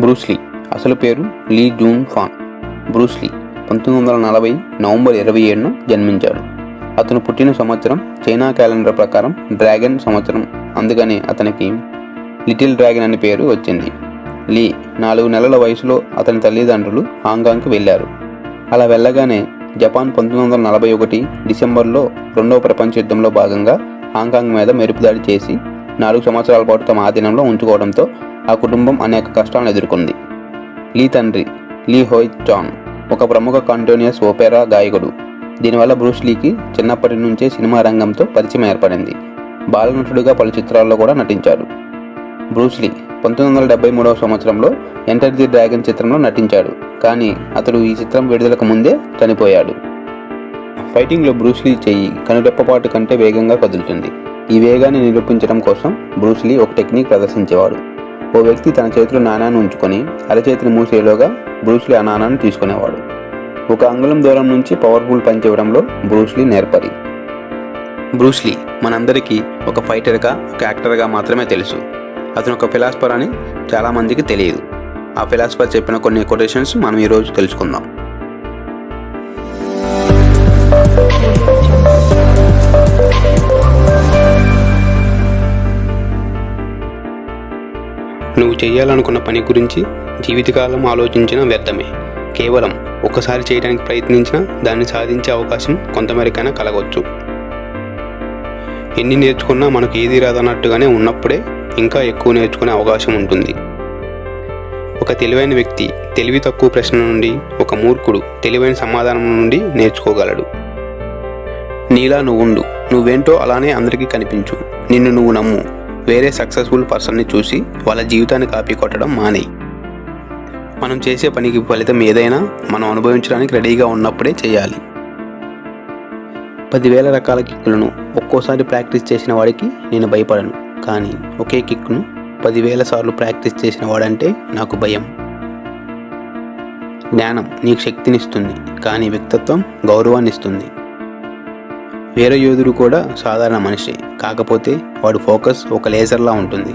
Bruce Lee అసలు పేరు లీ June fan. Bruce Lee పంతొమ్మిది వందల నలభై నవంబర్ ఇరవై ఏడున జన్మించాడు అతను పుట్టిన సంవత్సరం చైనా క్యాలెండర్ ప్రకారం డ్రాగన్ సంవత్సరం. అందుకని అతనికి లిటిల్ డ్రాగన్ అనే పేరు వచ్చింది. లీ నాలుగు నెలల వయసులో అతని తల్లిదండ్రులు హాంకాంగ్కి వెళ్ళారు. అలా వెళ్ళగానే జపాన్ పంతొమ్మిది వందల నలభై ఒకటి డిసెంబర్లో రెండవ ప్రపంచ యుద్ధంలో భాగంగా హాంకాంగ్ మీద మెరుపుదాడి చేసి నాలుగు సంవత్సరాల పాటు తమ ఆధీనంలో ఉంచుకోవడంతో ఆ కుటుంబం అనేక కష్టాలను ఎదుర్కొంది. లీ తండ్రి లీ హోయ్ చాన్ ఒక ప్రముఖ కంటోనియస్ ఓపెరా గాయకుడు. దీనివల్ల బ్రూస్ లీకి చిన్నప్పటి నుంచే సినిమా రంగంతో పరిచయం ఏర్పడింది. బాలనటుడిగా పలు చిత్రాల్లో కూడా నటించాడు బ్రూస్ లీ పంతొమ్మిది వందల డెబ్బై మూడవ సంవత్సరంలో ఎంటర్ ది డ్రాగన్ చిత్రంలో నటించాడు. కానీ అతడు ఈ చిత్రం విడుదలకు ముందే చనిపోయాడు. ఫైటింగ్లో బ్రూస్ లీ చెయ్యి కనురెప్పపాటు కంటే వేగంగా కదులుతుంది. ఈ వేగాన్ని నిరూపించడం కోసం బ్రూస్లీ ఒక టెక్నిక్ ప్రదర్శించేవాడు. ఓ వ్యక్తి తన చేతిలో నాణాన్ని ఉంచుకొని అరచేతిని మూసేలోగా బ్రూస్లీ ఆ నాణాన్ని తీసుకునేవాడు. ఒక అంగుళం దూరం నుంచి పవర్ఫుల్ పని చేయడంలో బ్రూస్లీ నేర్పరి. బ్రూస్లీ మనందరికీ ఒక ఫైటర్గా ఒక యాక్టర్గా మాత్రమే తెలుసు. అతను ఒక ఫిలాసఫర్ అని చాలామందికి తెలియదు. ఆ ఫిలాసఫర్ చెప్పిన కొన్ని కొటేషన్స్ మనం ఈరోజు తెలుసుకుందాం. నువ్వు చేయాలనుకున్న పని గురించి జీవితకాలం ఆలోచించిన వ్యర్థమే. కేవలం ఒక్కసారి చేయడానికి ప్రయత్నించినా దాన్ని సాధించే అవకాశం కొంతమేరకైనా కలగవచ్చు ఎన్ని నేర్చుకున్నా మనకు ఏది రాదన్నట్టుగానే ఉన్నప్పుడే ఇంకా ఎక్కువ నేర్చుకునే అవకాశం ఉంటుంది. ఒక తెలివైన వ్యక్తి తెలివి తక్కువ ప్రశ్న నుండి ఒక మూర్ఖుడు తెలివైన సమాధానం నుండి నేర్చుకోగలడు. నీలా నువ్వు ఉండు నువ్వేంటో అలానే అందరికీ కనిపించు. నిన్ను నువ్వు నమ్ము. వేరే సక్సెస్ఫుల్ పర్సన్ని చూసి వాళ్ళ జీవితాన్ని కాపీ కొట్టడం మానేయి. మనం చేసే పనికి ఫలితం ఏదైనా మనం అనుభవించడానికి రెడీగా ఉన్నప్పుడే చేయాలి. పదివేల రకాల కిక్కులను ఒక్కోసారి ప్రాక్టీస్ చేసిన వాడికి నేను భయపడను. కానీ ఒకే కిక్ను పదివేల సార్లు ప్రాక్టీస్ చేసిన వాడంటే నాకు భయం. జ్ఞానం నీకు శక్తినిస్తుంది కానీ వ్యక్తిత్వం గౌరవాన్ని ఇస్తుంది వేరే యోధుడు కూడా సాధారణ మనిషి. కాకపోతే వాడు ఫోకస్ ఒక లేజర్లా ఉంటుంది.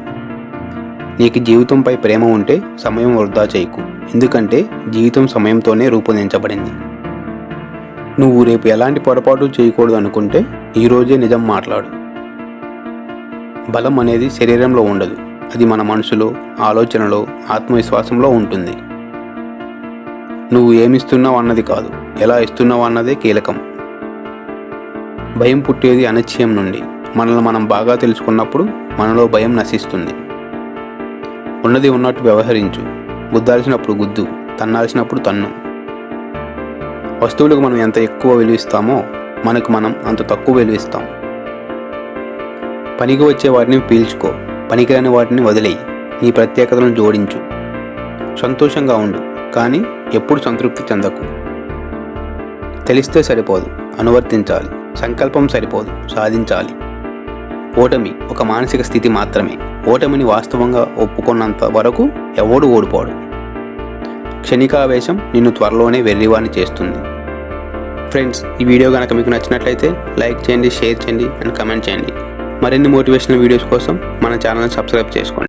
నీకు జీవితంపై ప్రేమ ఉంటే సమయం వృధా చేయకు. ఎందుకంటే జీవితం సమయంతోనే రూపొందించబడింది. నువ్వు రేపు ఎలాంటి పొరపాటు చేయకూడదు అనుకుంటే ఈరోజే నిజం మాట్లాడు. బలం అనేది శరీరంలో ఉండదు. అది మన మనసులో ఆలోచనలో ఆత్మవిశ్వాసంలో ఉంటుంది. నువ్వు ఏమిస్తున్నావు అన్నది కాదు. ఎలా ఇస్తున్నావు అన్నదే కీలకం. భయం పుట్టేది అనిశ్చయం నుండి. మనల్ని మనం బాగా తెలుసుకున్నప్పుడు మనలో భయం నశిస్తుంది. ఉన్నది ఉన్నట్టు వ్యవహరించు. గుద్దాల్సినప్పుడు గుద్దు తన్నాల్సినప్పుడు తన్ను. వస్తువులకు మనం ఎంత ఎక్కువ విలువిస్తామో మనకు మనం అంత తక్కువ విలువిస్తాం. పనికి వచ్చే వాటిని పీల్చుకో పనికిరాని వాటిని వదిలేయి. నీ ప్రత్యేకతలను జోడించు. సంతోషంగా ఉండు కానీ ఎప్పుడు సంతృప్తి చెందకు. తెలిస్తే సరిపోదు అనువర్తించాలి. సంకల్పం సరిపోదు సాధించాలి. ఓటమి ఒక మానసిక స్థితి మాత్రమే. ఓటమిని వాస్తవంగా ఒప్పుకున్నంత వరకు ఎవడు ఓడిపోడు. క్షణికావేశం నిన్ను త్వరలోనే వెర్రివాణి చేస్తుంది. ఫ్రెండ్స్ ఈ వీడియో కనుక మీకు నచ్చినట్లయితే లైక్ చేయండి షేర్ చేయండి అండ్ కమెంట్ చేయండి. మరిన్ని మోటివేషనల్ వీడియోస్ కోసం మన ఛానల్ని సబ్స్క్రైబ్ చేసుకోండి.